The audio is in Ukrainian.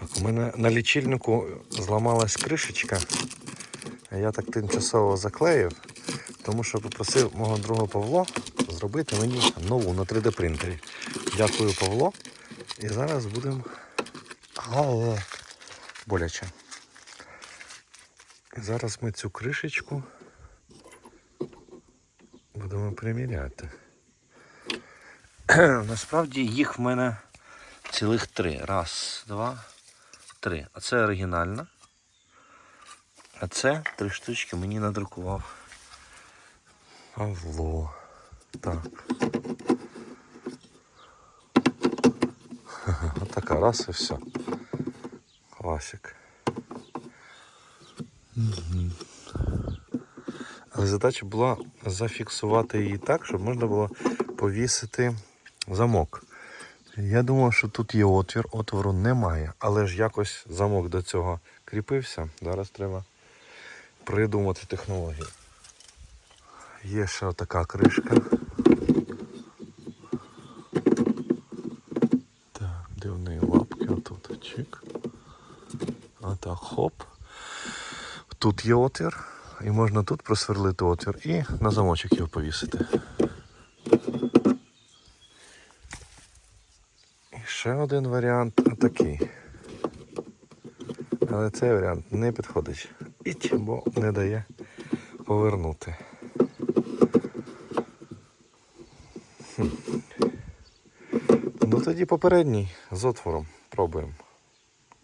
Так, у мене на лічильнику зламалась кришечка. Я так тимчасово заклеїв, тому що попросив мого друга Павло зробити мені нову на 3D принтері. Дякую, Павло. І зараз будемо. Боляче. Зараз ми цю кришечку будемо приміряти. Насправді їх в мене цілих три. Раз, два, три. А це оригінальна. А це три штучки мені надрукував. Павло. Так. Отака раз і все. Класик. Але задача була зафіксувати її так, щоб можна було повісити замок. Я думав, що тут є отвір, отвору немає, але ж якось замок до цього кріпився. Зараз треба придумати технологію. Є ще така кришка. Так, де в неї лапки? Отут чик. Отак, хоп. Тут є отвір, і можна тут просверлити отвір і на замочок його повісити. Ще один варіант отакий. Але цей варіант не підходить. Іть, бо не дає повернути. Хм. Ну тоді попередній з отвором пробуємо.